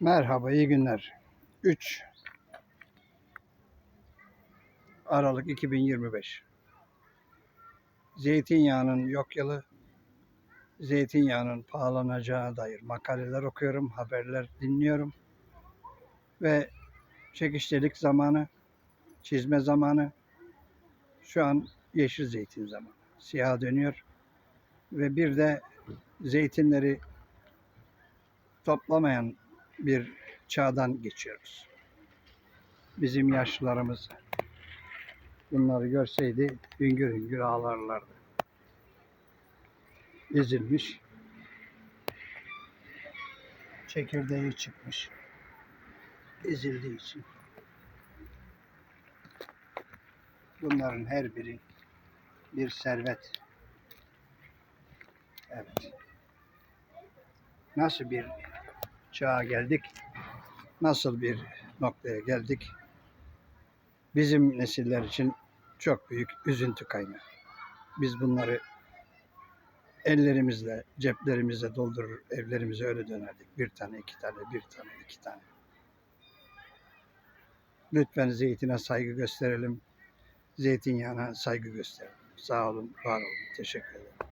Merhaba, iyi günler. 3 Aralık 2025. Zeytinyağının yok yılı, zeytinyağının pahalanacağına dair makaleler okuyorum, haberler dinliyorum. Ve çekiştelik zamanı, çizme zamanı. Şu an yeşil zeytin zamanı. Siyah dönüyor. Ve bir de zeytinleri toplamayan bir çağdan geçiyoruz. Bizim yaşlılarımız bunları görseydi hüngür hüngür ağlarlardı. Ezilmiş. Çekirdeği çıkmış. Ezildiği için. Bunların her biri bir servet. Evet. Nasıl bir çağa geldik? Nasıl bir noktaya geldik? Bizim nesiller için çok büyük üzüntü kaynağı. Biz bunları ellerimizle, ceplerimizle doldurur, evlerimize öyle dönerdik. Bir tane, iki tane, bir tane, iki tane. Lütfen zeytine saygı gösterelim. Zeytinyağına saygı gösterelim. Sağ olun, var olun. Teşekkür ederim.